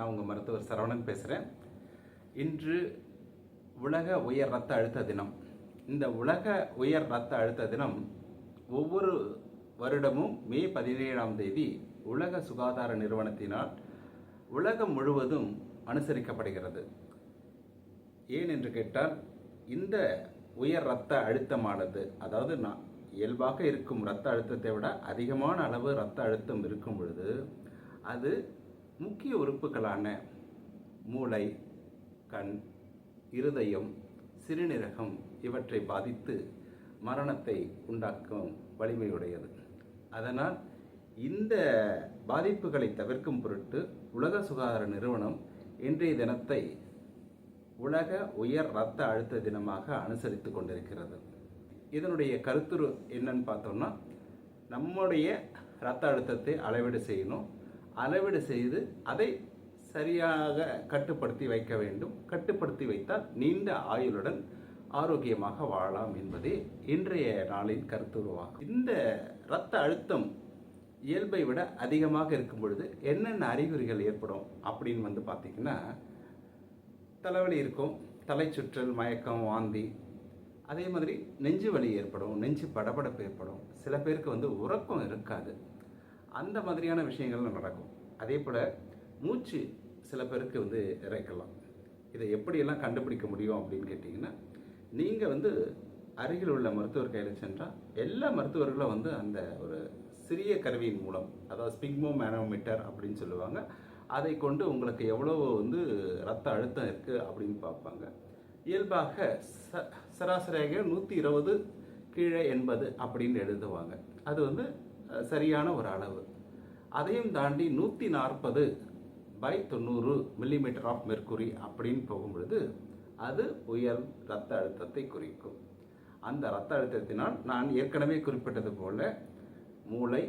நான் உங்கள் மருத்துவர் சரவணன் பேசுகிறேன் இன்று உலக உயர் ரத்த அழுத்த தினம். இந்த உலக உயர் ரத்த அழுத்த தினம் ஒவ்வொரு வருடமும் மே பதினேழாம் தேதி உலக சுகாதார நிறுவனத்தினால் உலகம் முழுவதும் அனுசரிக்கப்படுகிறது. ஏன் என்று கேட்டால் இந்த உயர் இரத்த அழுத்தமானது அதாவது நான் இயல்பாக இருக்கும் இரத்த அழுத்தத்தை விட அதிகமான அளவு இரத்த அழுத்தம் இருக்கும் பொழுது அது முக்கிய உறுப்புகளான மூளை கண் இருதயம் சிறுநீரகம் இவற்றை பாதித்து மரணத்தை உண்டாக்கும் வலிமையுடையது. அதனால் இந்த பாதிப்புகளை தவிர்க்கும் பொருட்டு உலக சுகாதார நிறுவனம் இன்றைய தினத்தை உலக உயர் இரத்த அழுத்த தினமாக அனுசரித்து கொண்டிருக்கிறது. இதனுடைய கருத்துரு என்னன்னு பார்த்தோம்னா நம்முடைய இரத்த அழுத்தத்தை அளவீடு செய்யணும். அளவீடு செய்து அதை சரியாக கட்டுப்படுத்தி வைக்க வேண்டும். கட்டுப்படுத்தி வைத்தால் நீண்ட ஆயுளுடன் ஆரோக்கியமாக வாழலாம் என்பதே இன்றைய நாளின் கருத்துருவாகும் இந்த இரத்த அழுத்தம் இயல்பை விட அதிகமாக இருக்கும் பொழுது என்னென்ன அறிகுறிகள் ஏற்படும் அப்படின்னு வந்து பார்த்தீங்கன்னா தலைவலி இருக்கும் தலை சுற்றல் மயக்கம் வாந்தி அதே மாதிரி நெஞ்சு வலி ஏற்படும் நெஞ்சு படபடப்பு ஏற்படும். சில பேருக்கு வந்து உறக்கம் இருக்காது. அந்த மாதிரியான விஷயங்கள் நடக்கும். அதே போல் மூச்சு சில பேருக்கு வந்து இறைக்கலாம். இதை எப்படியெல்லாம் கண்டுபிடிக்க முடியும் அப்படின்னு கேட்டிங்கன்னா நீங்கள் வந்து அருகில் உள்ள மருத்துவர் கையில் சென்றால் எல்லா மருத்துவர்களும் வந்து அந்த ஒரு சிறிய கருவியின் மூலம் அதாவது ஸ்பிக்மோ மேனோமீட்டர் அப்படின்னு சொல்லுவாங்க அதை கொண்டு உங்களுக்கு எவ்வளோ வந்து ரத்த அழுத்தம் இருக்குது அப்படின்னு பார்ப்பாங்க. இயல்பாக ச சராசரியாக நூற்றி இருபது கீழே எண்பது அப்படின்னு எழுதுவாங்க. அது வந்து சரியான ஒரு அளவு. அதையும் தாண்டி நூற்றி நாற்பது பை தொண்ணூறு மில்லிமீட்டர் ஆஃப் மெர்க்குரி அப்படின்னு போகும்பொழுது அது உயர் இரத்த அழுத்தத்தை குறிக்கும். அந்த இரத்த அழுத்தத்தினால் நான் ஏற்கனவே குறிப்பிட்டது போல மூளை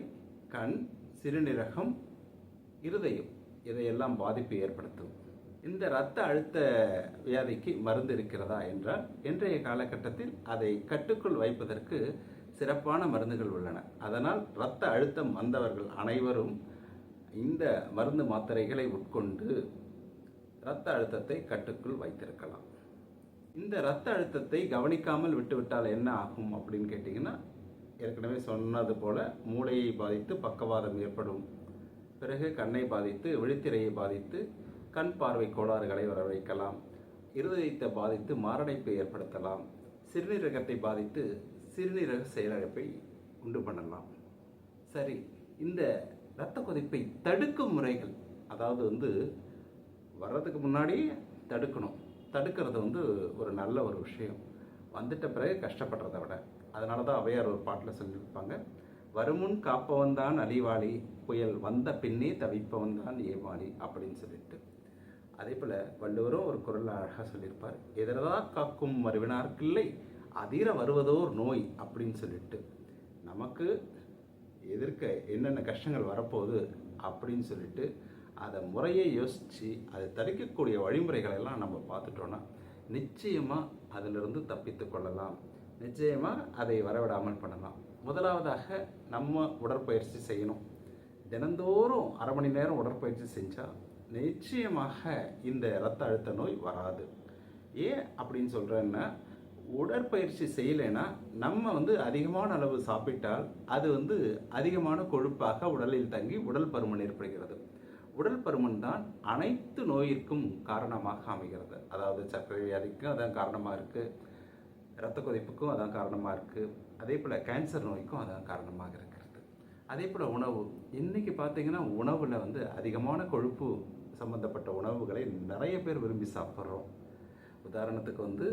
கண் சிறுநீரகம் இருதயம் இதையெல்லாம் பாதிப்பு ஏற்படுத்தும். இந்த இரத்த அழுத்த வியாதிக்கு மருந்து இருக்கிறதா என்றால் இன்றைய காலகட்டத்தில் அதை கட்டுக்குள் வைப்பதற்கு சிறப்பான மருந்துகள் உள்ளன. அதனால் இரத்த அழுத்தம் வந்தவர்கள் அனைவரும் இந்த மருந்து மாத்திரைகளை உட்கொண்டு இரத்த அழுத்தத்தை கட்டுக்குள் வைத்திருக்கலாம். இந்த இரத்த அழுத்தத்தை கவனிக்காமல் விட்டுவிட்டால் என்ன ஆகும் அப்படின்னு கேட்டிங்கன்னா ஏற்கனவே சொன்னது போல மூளையை பாதித்து பக்கவாதம் ஏற்படும். பிறகு கண்ணை பாதித்து விழித்திரையை பாதித்து கண் பார்வை கோளாறுகளை வரவழைக்கலாம். இருதயத்தை பாதித்து மாரடைப்பை ஏற்படுத்தலாம். சிறுநீரகத்தை பாதித்து சிறுநீரக செயலிழப்பை உண்டு பண்ணலாம். சரி இந்த இரத்த கொதிப்பை தடுக்கும் முறைகள் அதாவது வந்து வர்றதுக்கு முன்னாடி தடுக்கணும். தடுக்கிறது வந்து ஒரு நல்ல ஒரு விஷயம். வந்துட்ட பிறகு கஷ்டப்படுறத விட. அதனால தான் அவையார் ஒரு பாட்டில் சொல்லியிருப்பாங்க வருமுன் காப்பவன் தான் அழிவாளி புயல் வந்த பின்னே தவிப்பவன் தான் ஏமாளி அப்படின்னு சொல்லிட்டு. அதே போல் வள்ளுவரும் ஒரு குரல் அழகாக சொல்லியிருப்பார் எதிரதா காக்கும் வருவினார்க்கில்லை அதிர வருவதோர் நோய் அப்படின்னு சொல்லிட்டு நமக்கு எதிர்க்க என்னென்ன கஷ்டங்கள் வரப்போகுது அப்படின்னு சொல்லிட்டு அதை முறையை யோசித்து அதை தடுக்கக்கூடிய வழிமுறைகளை எல்லாம் நம்ம பார்த்துட்டோன்னா நிச்சயமாக அதிலிருந்து தப்பித்து கொள்ளலாம். நிச்சயமாக அதை வரவிடாமல் பண்ணலாம். முதலாவதாக நம்ம உடற்பயிற்சி செய்யணும். தினந்தோறும் அரை மணி நேரம் உடற்பயிற்சி செஞ்சால் நிச்சயமாக இந்த இரத்த அழுத்த நோய் வராது. ஏன் அப்படின்னு சொல்கிறேன்னா உடற்பயிற்சி செய்யலைன்னா நம்ம வந்து அதிகமான அளவு சாப்பிட்டால் அது வந்து அதிகமான கொழுப்பாக உடலில் தங்கி உடல் பருமன் ஏற்படுகிறது. உடல் பருமன் தான் அனைத்து நோயிற்கும் காரணமாக அமைகிறது. அதாவது சர்க்கரை வியாதிக்கும் அதான் காரணமாக இருக்குது இரத்த கொதிப்புக்கும் அதான் காரணமாக இருக்குது அதே போல் கேன்சர் நோய்க்கும் அதான் காரணமாக இருக்கிறது. அதே போல் உணவு. இன்றைக்கி பார்த்தீங்கன்னா உணவில் வந்து அதிகமான கொழுப்பு சம்மந்தப்பட்ட உணவுகளை நிறைய பேர் விரும்பி சாப்பிட்றோம். உதாரணத்துக்கு வந்து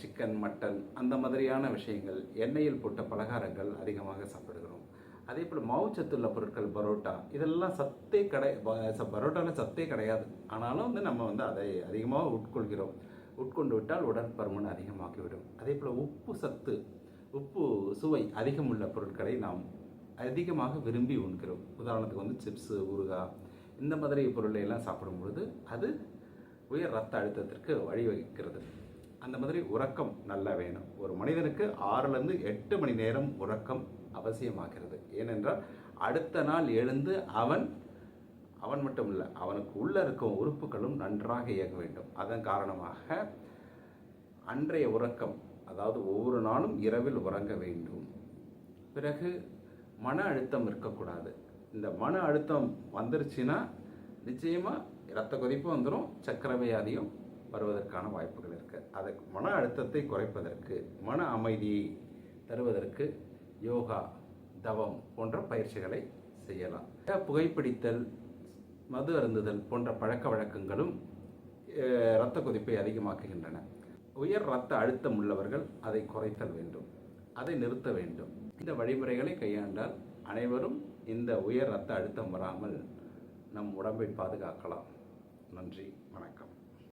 சிக்கன் மட்டன் அந்த மாதிரியான விஷயங்கள் எண்ணெயில் போட்ட பலகாரங்கள் அதிகமாக சாப்பிடுகிறோம். அதே போல் மாவுச்சத்துள்ள பொருட்கள் பரோட்டா இதெல்லாம் சத்தே கடை பரோட்டாவில் சத்தே கிடையாது. ஆனாலும் வந்து நம்ம வந்து அதை அதிகமாக உட்கொள்கிறோம். உட்கொண்டு விட்டால் உடற்பருமன் அதிகமாகிவிடும். அதே போல் உப்பு சத்து உப்பு சுவை அதிகம் உள்ள பொருட்களை நாம் அதிகமாக விரும்பி உண்கிறோம். உதாரணத்துக்கு வந்து சிப்ஸு ஊறுகாய் இந்த மாதிரி பொருளை எல்லாம் சாப்பிடும்பொழுது அது உயர் ரத்த அழுத்தத்திற்கு வழிவகுக்கிறது. அந்த மாதிரி உறக்கம் நல்லா வேணும். ஒரு மனிதனுக்கு ஆறுலேருந்து எட்டு மணி நேரம் உறக்கம் அவசியமாகிறது. ஏனென்றால் அடுத்த நாள் எழுந்து அவன் அவன் மட்டும் இல்லை அவனுக்கு உள்ளே இருக்கும் உறுப்புகளும் நன்றாக இயங்க வேண்டும். அதன் காரணமாக அன்றைய உறக்கம் அதாவது ஒவ்வொரு நாளும் இரவில் உறங்க வேண்டும். பிறகு மன அழுத்தம் இருக்கக்கூடாது. இந்த மன அழுத்தம் வந்துருச்சுன்னா நிச்சயமாக இரத்த கொதிப்பு வந்துடும் சக்கரவியாதியும் வருவதற்கான வாய்ப்புகள் இருக்குது அதை மன அழுத்தத்தை குறைப்பதற்கு மன அமைதியை தருவதற்கு யோகா தவம் போன்ற பயிற்சிகளை செய்யலாம். புகைப்பிடித்தல் மது அருந்துதல் போன்ற பழக்க வழக்கங்களும் இரத்த கொதிப்பை அதிகமாக்குகின்றன. உயர் இரத்த அழுத்தம் உள்ளவர்கள் அதை குறைத்தல் வேண்டும். அதை நிறுத்த வேண்டும். இந்த வழிமுறைகளை கையாண்டால் அனைவரும் இந்த உயர் இரத்த அழுத்தம் வராமல் நம் உடம்பை பாதுகாக்கலாம். நன்றி. வணக்கம்.